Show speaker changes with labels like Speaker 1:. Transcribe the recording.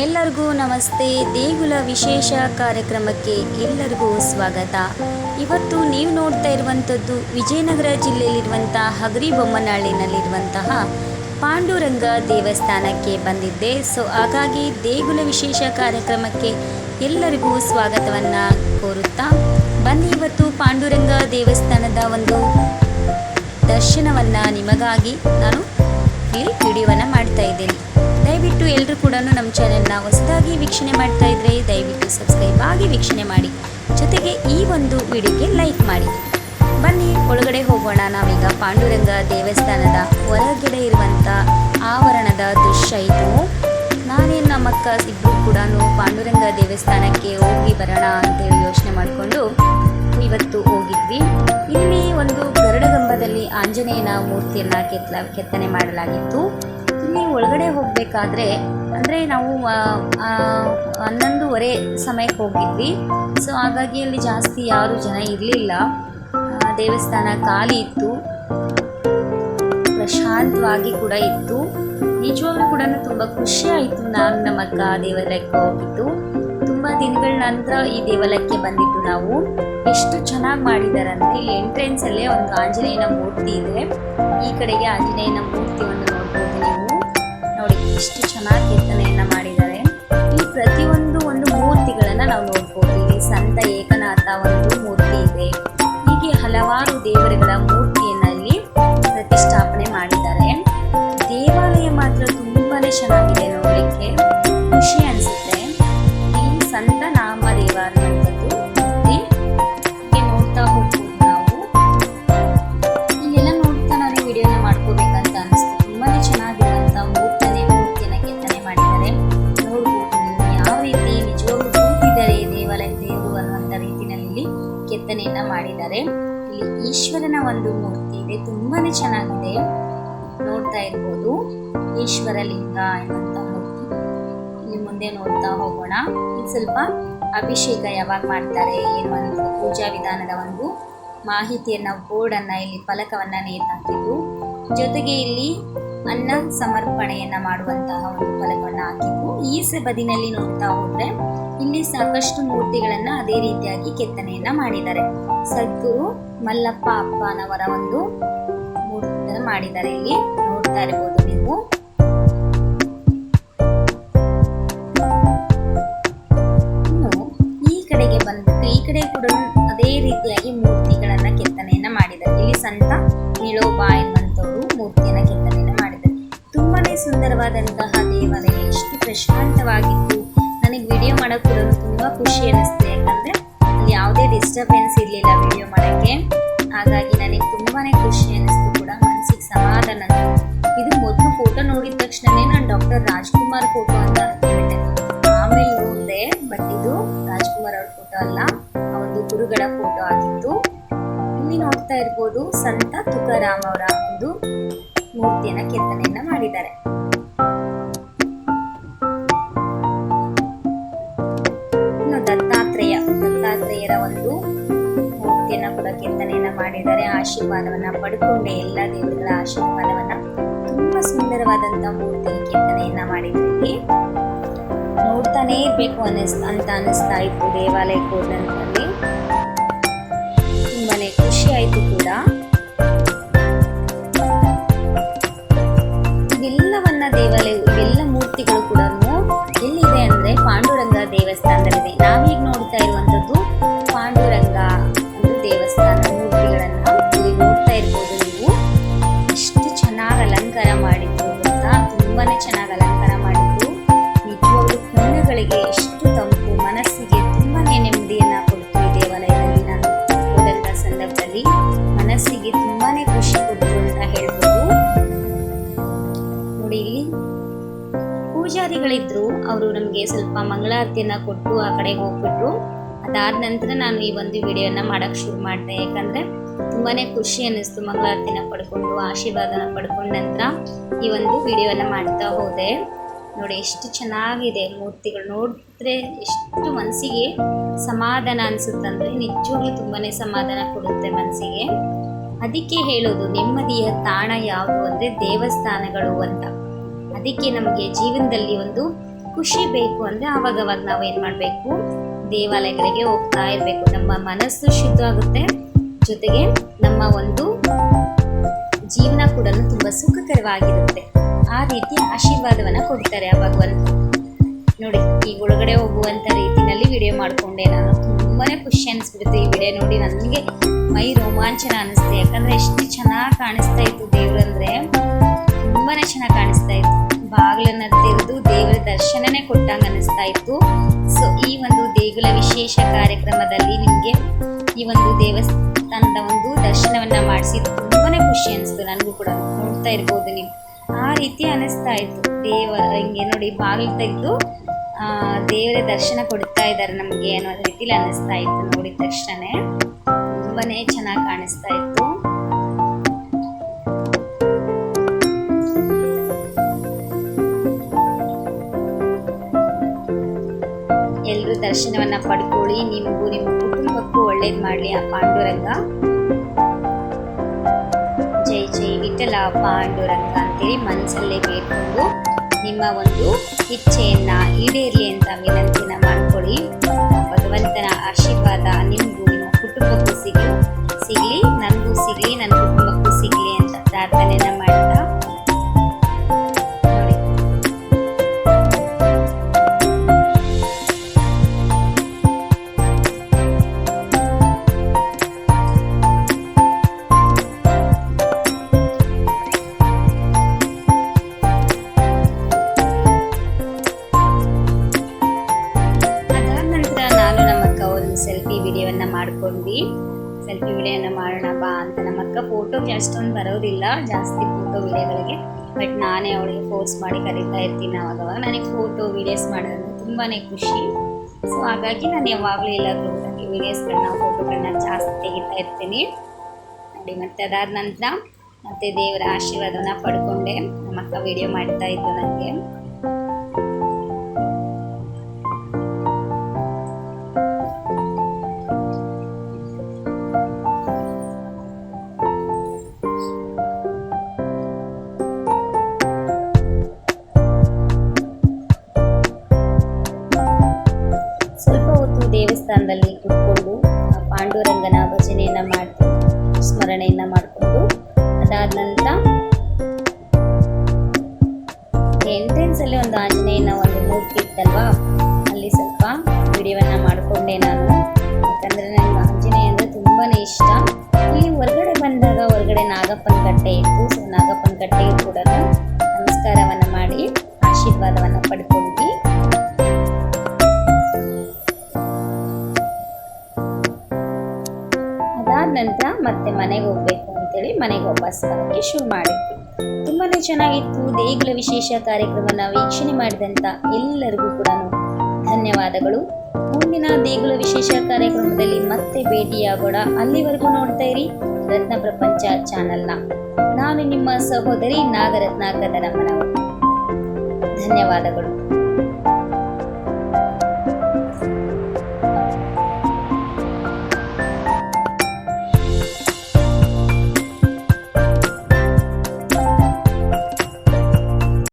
Speaker 1: ಎಲ್ಲರಿಗೂ ನಮಸ್ತೆ. ದೇಗುಲ ವಿಶೇಷ ಕಾರ್ಯಕ್ರಮಕ್ಕೆ ಎಲ್ಲರಿಗೂ ಸ್ವಾಗತ. ಇವತ್ತು ನೀವು ನೋಡ್ತಾ ಇರುವಂಥದ್ದು ವಿಜಯನಗರ ಜಿಲ್ಲೆಯಲ್ಲಿರುವಂಥ ಹಗರಿ ಬೊಮ್ಮನಹಳ್ಳಿನಲ್ಲಿರುವಂತಹ ಪಾಂಡುರಂಗ ದೇವಸ್ಥಾನಕ್ಕೆ ಬಂದಿದ್ದೆ. ಸೊ ಹಾಗಾಗಿ ದೇಗುಲ ವಿಶೇಷ ಕಾರ್ಯಕ್ರಮಕ್ಕೆ ಎಲ್ಲರಿಗೂ ಸ್ವಾಗತವನ್ನು ಕೋರುತ್ತಾ ಬನ್ನಿ. ಇವತ್ತು ಪಾಂಡುರಂಗ ದೇವಸ್ಥಾನದ ಒಂದು ದರ್ಶನವನ್ನು ನಿಮಗಾಗಿ ನಾನು ಇಲ್ಲಿ ವಿಡಿಯೋವನ್ನು ಮಾಡ್ತಾ ಇದ್ದೇನೆ. ದಯವಿಟ್ಟು ಎಲ್ಲರೂ ಕೂಡ ನಮ್ಮ ಚಾನೆಲ್ನ ಹೊಸದಾಗಿ ವೀಕ್ಷಣೆ ಮಾಡ್ತಾ ಇದ್ರೆ ದಯವಿಟ್ಟು ಸಬ್ಸ್ಕ್ರೈಬ್ ಆಗಿ ವೀಕ್ಷಣೆ ಮಾಡಿ. ಜೊತೆಗೆ ಈ ಒಂದು ವಿಡಿಯೋಗೆ ಲೈಕ್ ಮಾಡಿ. ಬನ್ನಿ, ಒಳಗಡೆ ಹೋಗೋಣ. ನಾವೀಗ ಪಾಂಡುರಂಗ ದೇವಸ್ಥಾನದ ಹೊರಗಡೆ ಇರುವಂಥ ಆವರಣದ ದೃಶ್ಯ ಇದು. ನಾನೇ ನಮ್ಮ ಅಕ್ಕ ಇಬ್ಬರು ಕೂಡ ಪಾಂಡುರಂಗ ದೇವಸ್ಥಾನಕ್ಕೆ ಹೋಗಿ ಬರೋಣ ಅಂತೇಳಿ ಯೋಚನೆ ಮಾಡಿಕೊಂಡು ಇವತ್ತು ಹೋಗಿದ್ವಿ. ಇಲ್ಲಿ ಒಂದು ಗರುಡಗಂಬದಲ್ಲಿ ಆಂಜನೇಯನ ಮೂರ್ತಿಯನ್ನು ಕೆತ್ತಲ, ಕೆತ್ತನೆ ಮಾಡಲಾಗಿತ್ತು. ಇಲ್ಲಿ ಒಳಗಡೆ ಹೋಗಬೇಕಾದ್ರೆ, ಅಂದರೆ ನಾವು ಹನ್ನೊಂದುವರೆ ಸಮಯಕ್ಕೆ ಹೋಗಿದ್ವಿ. ಸೊ ಹಾಗಾಗಿ ಅಲ್ಲಿ ಜಾಸ್ತಿ ಯಾರು ಜನ ಇರಲಿಲ್ಲ. ದೇವಸ್ಥಾನ ಖಾಲಿ ಇತ್ತು. ಪ್ರಶಾಂತವಾಗಿ ಕೂಡ ಇತ್ತು. ನಿಜವಾಗ್ಲೂ ಕೂಡ ತುಂಬ ಖುಷಿ ಆಯಿತು ನಾನು ನಮ್ಮ ಅಕ್ಕ ದೇವಾಲಯಕ್ಕೆ ಹೋಗಿದ್ದು. ತುಂಬ ದಿನಗಳ ನಂತರ ಈ ದೇವಾಲಯಕ್ಕೆ ಬಂದಿದ್ದು ನಾವು. ಎಷ್ಟು ಚೆನ್ನಾಗಿ ಮಾಡಿದ್ದಾರೆ ಅಂದರೆ ಇಲ್ಲಿ ಎಂಟ್ರೆನ್ಸಲ್ಲೇ ಒಂದು ಆಂಜನೇಯನ ಮೂರ್ತಿ ಇದೆ. ಈ ಕಡೆಗೆ ಆಂಜನೇಯನ ಮೂರ್ತಿ ಒಂದು ಎಷ್ಟು ಚೆನ್ನಾಗಿ ಕೀರ್ತನೆಯನ್ನ ಮಾಡಿದ್ದಾರೆ. ಈ ಪ್ರತಿಯೊಂದು ಒಂದು ಮೂರ್ತಿಗಳನ್ನ ನಾವು ನೋಡ್ಬೋದು. ಇಲ್ಲಿ ಸಂತ ಏಕನಾಥ ಒಂದು ಮೂರ್ತಿ ಇದೆ. ಹೀಗೆ ಹಲವಾರು ದೇವರುಗಳ ಮೂರ್ತಿಯನ್ನ ಇಲ್ಲಿ ಪ್ರತಿಷ್ಠಾಪನೆ ಮಾಡಿದ್ದಾರೆ. ದೇವಾಲಯ ಮಾತ್ರ ತುಂಬಾನೇ ಚೆನ್ನಾಗಿದೆ ನೋಡ್ಲಿಕ್ಕೆ ಮಾಡಿದ್ದಾರೆ ಇಲ್ಲಿ ಈಶ್ವರನ ಒಂದು ಮೂರ್ತಿ ಇದೆ. ತುಂಬಾನೇ ಚೆನ್ನಾಗಿದೆ. ನೋಡ್ತಾ ಇರ್ಬೋದು. ಈಶ್ವರ ಲಿಂಗ ಎನ್ನುವಂತ ಮೂರ್ತಿ. ಇಲ್ಲಿ ಮುಂದೆ ನೋಡ್ತಾ ಹೋಗೋಣ. ಇಲ್ಲಿ ಸ್ವಲ್ಪ ಅಭಿಷೇಕ ಯಾವಾಗ ಮಾಡ್ತಾರೆ ಏನು ಒಂದು ಪೂಜಾ ವಿಧಾನದ ಒಂದು ಮಾಹಿತಿಯನ್ನ ಬೋರ್ಡ್ ಅನ್ನ ಇಲ್ಲಿ ಫಲಕವನ್ನ ನೇತಾಕಿದ್ದು ಜೊತೆಗೆ ಇಲ್ಲಿ ಅನ್ನ ಸಮರ್ಪಣೆಯನ್ನ ಮಾಡುವಂತಹ ಒಂದು ಫಲಕವನ್ನ ಹಾಕಿದ್ದು ಈ ಸ ಬದಿನಲ್ಲಿ ನೋಡ್ತಾ ಹೋದ್ರೆ ಇಲ್ಲಿ ಸಾಕಷ್ಟು ಮೂರ್ತಿಗಳನ್ನ ಅದೇ ರೀತಿಯಾಗಿ ಕೆತ್ತನೆಯನ್ನ ಮಾಡಿದ್ದಾರೆ. ಸದ್ಗುರು ಮಲ್ಲಪ್ಪ ಅಪ್ಪನವರ ಒಂದು ಮೂರ್ತಿಯನ್ನು ಮಾಡಿದ್ದಾರೆ ಇಲ್ಲಿ. ನೋಡ್ತಾ ಇರಬಹುದು ನೀವು. ಈ ಕಡೆಗೆ ಬಂದ್ಬಿಟ್ಟು ಈ ಕಡೆ ಕೂಡ ಅದೇ ರೀತಿಯಾಗಿ ಸುಂದರವಾದಂತಹ ದೇವಾಲಯ. ಎಷ್ಟು ಪ್ರಶಾಂತವಾಗಿತ್ತು. ನನಗೆ ವಿಡಿಯೋ ಮಾಡೋಕ್ಕೂ ಕೂಡ ತುಂಬಾ ಖುಷಿ ಅನಿಸ್ತು. ಯಾಕಂದರೆ ಅಲ್ಲಿ ಯಾವುದೇ ಡಿಸ್ಟರ್ಬೆನ್ಸ್ ಇರಲಿಲ್ಲ ವಿಡಿಯೋ ಮಾಡೋಕ್ಕೆ. ಹಾಗಾಗಿ ನನಗೆ ತುಂಬಾನೇ ಖುಷಿ ಅನಿಸ್ತು ಕೂಡ. ಮನಸ್ಸಿಗೆ ಸಮಾಧಾನ. ಇದು ಮೊದಲು ಫೋಟೋ ನೋಡಿದ ತಕ್ಷಣನೇ ನಾನು ಡಾಕ್ಟರ್ ರಾಜ್ಕುಮಾರ್ ಫೋಟೋ ಅಂತ ಕೇಳಿದೆ. ಆಮೇಲೆ ಮುಂದೆ ಬಟ್ ಇದು ರಾಜ್ಕುಮಾರ್ ಅವ್ರ ಫೋಟೋ ಅಲ್ಲ. ಒಂದು ಗುರುಗಳ ಫೋಟೋ ಆಗಿತ್ತು. ಇಲ್ಲಿ ನೋಡ್ತಾ ಇರ್ಬೋದು, ಸಂತ ತುಕಾರಾಮ್ ಅವರ ಒಂದು ಮೂರ್ತಿಯನ್ನ ಕೆತ್ತನೆಯನ್ನ ಮಾಡಿದ್ದಾರೆ. ಇನ್ನು ದತ್ತಾತ್ರೇಯ, ದತ್ತಾತ್ರೇಯರ ಒಂದು ಮೂರ್ತಿಯನ್ನು ಕೂಡ ಕೆತ್ತನೆಯನ್ನು ಮಾಡಿದ್ದಾರೆ. ಆಶೀರ್ವಾದವನ್ನ ಪಡ್ಕೊಂಡೆ ಎಲ್ಲ ದೇವರುಗಳ ಆಶೀರ್ವಾದವನ್ನ ತುಂಬಾ ಸುಂದರವಾದಂಥ ಮೂರ್ತಿ ಕೆತ್ತನೆಯನ್ನ ಮಾಡಿದ್ದಾರೆ ನೋಡ್ತಾನೇ ಇರಬೇಕು ಅನಿಸ್ ಅಂತ ಅನ್ನಿಸ್ತಾ ಇತ್ತು ದೇವಾಲಯಕ್ಕೆ ಹೋದಂತಲ್ಲಿ ತುಂಬಾನೇ ಖುಷಿ ಆಯಿತು ಕೂಡ. ಇವೆಲ್ಲವನ್ನ ದೇವಾಲಯ, ಇವೆಲ್ಲ ಮೂರ್ತಿಗಳು ಕೂಡ ನಾವೀಗ ನೋಡ್ತಾ ಪೂಜಾರಿಗಳಿದ್ರು ಅವರು ನಮಗೆ ಸ್ವಲ್ಪ ಮಂಗಳಾರತಿಯನ್ನ ಕೊಟ್ಟು ಆ ಕಡೆಗೆ ಹೋಗ್ಬಿಟ್ರು. ಅದಾದ ನಂತರ ನಾನು ಈ ಒಂದು ವಿಡಿಯೋನ ಮಾಡಕ್ ಶುರು ಮಾಡಿದೆ. ಯಾಕಂದ್ರೆ ತುಂಬಾನೇ ಖುಷಿ ಅನ್ನಿಸ್ತು ಮಂಗಳಾರತಿನ ಪಡ್ಕೊಂಡು, ಆಶೀರ್ವಾದನ ಪಡ್ಕೊಂಡ ನಂತರ ಈ ಒಂದು ವಿಡಿಯೋನ ಮಾಡ್ತಾ ಹೋದೆ. ನೋಡಿ, ಎಷ್ಟು ಚೆನ್ನಾಗಿದೆ ಮೂರ್ತಿಗಳು. ನೋಡಿದ್ರೆ ಎಷ್ಟು ಮನಸ್ಸಿಗೆ ಸಮಾಧಾನ ಅನ್ಸುತ್ತಂದ್ರೆ ನಿಜವಾಗ್ಲೂ ತುಂಬಾನೇ ಸಮಾಧಾನ ಕೊಡುತ್ತೆ ಮನಸ್ಸಿಗೆ. ಅದಕ್ಕೆ ಹೇಳೋದು, ನೆಮ್ಮದಿಯ ತಾಣ ಯಾವುದು ಅಂದರೆ ದೇವಸ್ಥಾನಗಳು ಅಂತ. ಅದಕ್ಕೆ ನಮಗೆ ಜೀವನದಲ್ಲಿ ಒಂದು ಖುಷಿ ಬೇಕು ಅಂದರೆ ಅವಾಗವಾಗ ನಾವು ಏನು ಮಾಡಬೇಕು? ದೇವಾಲಯಗಳಿಗೆ ಹೋಗ್ತಾ ಇರಬೇಕು. ನಮ್ಮ ಮನಸ್ಸು ಶುದ್ಧ ಆಗುತ್ತೆ ಜೊತೆಗೆ ನಮ್ಮ ಒಂದು ಜೀವನ ಕೂಡ ತುಂಬ ಸುಖಕರವಾಗಿರುತ್ತೆ. ಆ ರೀತಿ ಆಶೀರ್ವಾದವನ್ನು ಕೊಡ್ತಾರೆ ಆ ಭಗವಂತ ನೋಡಿ, ಈಗ ಒಳಗಡೆ ಹೋಗುವಂಥ ರೀತಿಯಲ್ಲಿ ವಿಡಿಯೋ ಮಾಡಿಕೊಂಡೆ ನಾನು. ತುಂಬಾ ಖುಷಿ ಅನಿಸ್ಬಿಡುತ್ತೆ ಈ ವಿಡಿಯೋ ನೋಡಿ. ನನಗೆ ಮೈ ರೋಮಾಂಚನ ಅನಿಸುತ್ತೆ ಯಾಕಂದರೆ ಎಷ್ಟು ಚೆನ್ನಾಗಿ ಕಾಣಿಸ್ತಾ ಇತ್ತು ದೇವ್ರಂದ್ರೆ. ದರ್ಶನನೇ ಕೊಟ್ಟಂಗೆ ಅನಿಸ್ತಾ ಇತ್ತು. ಸೊ ಈ ಒಂದು ದೇಗುಲ ವಿಶೇಷ ಕಾರ್ಯಕ್ರಮದಲ್ಲಿ ನಿಮಗೆ ಈ ಒಂದು ದೇವಸ್ಥಾನದ ಒಂದು ದರ್ಶನವನ್ನ ಮಾಡಿಸಿ ತುಂಬಾನೇ ಖುಷಿ ಅನಿಸ್ತು. ನನಗೂ ಕೂಡ ನೋಡ್ತಾ ಇರ್ಬೋದು ನೀವು. ಆ ರೀತಿ ಅನಿಸ್ತಾ ಇತ್ತು. ದೇವ, ಹಿಂಗೆ ನೋಡಿ ಬಾಗಿಲು ತೆಗೆದು ದೇವರ ದರ್ಶನ ಕೊಡ್ತಾ ಇದ್ದಾರೆ ನಮಗೆ ಅನ್ನೋ ರೀತಿಲಿ ಅನ್ನಿಸ್ತಾ ಇತ್ತು ನೋಡಿದ ತಕ್ಷಣ ತುಂಬಾನೇ ಚೆನ್ನಾಗಿ ಕಾಣಿಸ್ತಾ ಇತ್ತು. ಎಲ್ಲರೂ ದರ್ಶನವನ್ನ ಪಡ್ಕೊಳ್ಳಿ. ನಿಮಗೂ ನಿಮ್ಮ ಕುಟುಂಬಕ್ಕೂ ಒಳ್ಳೇದು ಮಾಡಲಿ ಆ ಪಾಂಡುರಂಗ. ಜೈ ಜೈ ವಿಠಲ ಪಾಂಡುರಂಗ ಅಂತೇಳಿ ಮನಸ್ಸಲ್ಲೇ ಬೇಡ್ಕೊಂಡು ನಿಮ್ಮ ಒಂದು ಇಚ್ಛೆಯನ್ನ ಈಡೇರಲಿ ಸೆಲ್ಫಿ ವಿಡಿಯೋವನ್ನು ಮಾಡ್ಕೊಂಡ್ವಿ. ಸೆಲ್ಫಿ ವಿಡಿಯೋನ ಮಾಡೋಣ ಬಾ ಅಂತ. ನಮ್ಮ ಅಕ್ಕ ಫೋಟೋಗೆ ಅಷ್ಟೊಂದು ಬರೋದಿಲ್ಲ, ಜಾಸ್ತಿ ಫೋಟೋ ವಿಡಿಯೋಗಳಿಗೆ ಬಟ್ ನಾನೇ ಅವಳಿಗೆ ಫೋರ್ಸ್ ಮಾಡಿ ಕರೀತಾ ಇರ್ತೀನಿ ಅವಾಗ ನನಗೆ ಫೋಟೋ ವಿಡಿಯೋಸ್ ಮಾಡೋದು ತುಂಬಾ ಖುಷಿ. ಸೊ ಹಾಗಾಗಿ ನಾನು ಯಾವಾಗಲೂ ಎಲ್ಲಾದರೂ ಹೋಗಿ ವಿಡಿಯೋಸ್ಗಳನ್ನ ಫೋಟೋಗಳನ್ನ ಜಾಸ್ತಿ ತೆಗಿತಾ ಇರ್ತೀನಿ. ನೋಡಿ, ಮತ್ತೆ ಅದಾದ ನಂತರ ಮತ್ತೆ ದೇವರ ಆಶೀರ್ವಾದವನ್ನು ಪಡ್ಕೊಂಡೆ. ನಮ್ಮ ವಿಡಿಯೋ ಮಾಡ್ತಾ ಇದ್ದು ನನಗೆ ಸ್ಮರಣೆಯನ್ನ ಮಾಡಿಕೊಂಡು ಅದಾದ ನಂತರ ಎಂಟ್ರೆನ್ಸ್ ಅಲ್ಲಿ ಒಂದು ಆಂಜನೇಯನ ಒಂದು ಮೂರ್ತಿ ಇತ್ತಲ್ವಾ? ಅಲ್ಲಿ ಸ್ವಲ್ಪ ವಿಡಿಯೋವನ್ನ ಮಾಡಿಕೊಂಡೆ ನಾನು. ಯಾಕಂದ್ರೆ ನನಗೆ ಆಂಜನೇಯ ಅಂದ್ರೆ ತುಂಬಾನೇ ಇಷ್ಟ. ಇಲ್ಲಿ ಹೊರಗಡೆ ಬಂದಾಗ ಹೊರಗಡೆ ನಾಗಪ್ಪನ ಕಟ್ಟೆ ಇತ್ತು. ಸೊ ನಾಗಪ್ಪನ ಕಟ್ಟೆಗೆ ಕೂಡ ಮತ್ತೆ ಮನೆಗೆ ಹೋಗ್ಬೇಕು ಅಂತೇಳಿ ಮನೆಗೆ ವಾಪಸ್ ಬರೋಕ್ಕೆ ಶುರು ಮಾಡಿದ್ವಿ. ತುಂಬಾನೇ ಚೆನ್ನಾಗಿತ್ತು. ದೇಗುಲ ವಿಶೇಷ ಕಾರ್ಯಕ್ರಮನ ವೀಕ್ಷಣೆ ಮಾಡಿದಂಥ ಎಲ್ಲರಿಗೂ ಕೂಡ ಧನ್ಯವಾದಗಳು. ಮುಂದಿನ ದೇಗುಲ ವಿಶೇಷ ಕಾರ್ಯಕ್ರಮದಲ್ಲಿ ಮತ್ತೆ ಭೇಟಿಯಾಗೋಣ. ಅಲ್ಲಿವರೆಗೂ ನೋಡ್ತಾ ಇರಿ ರತ್ನ ಪ್ರಪಂಚ ಚಾನಲ್ನ. ನಾನು ನಿಮ್ಮ ಸಹೋದರಿ ನಾಗರತ್ನ ಕದರಮ್ಮನವರು ಧನ್ಯವಾದಗಳು.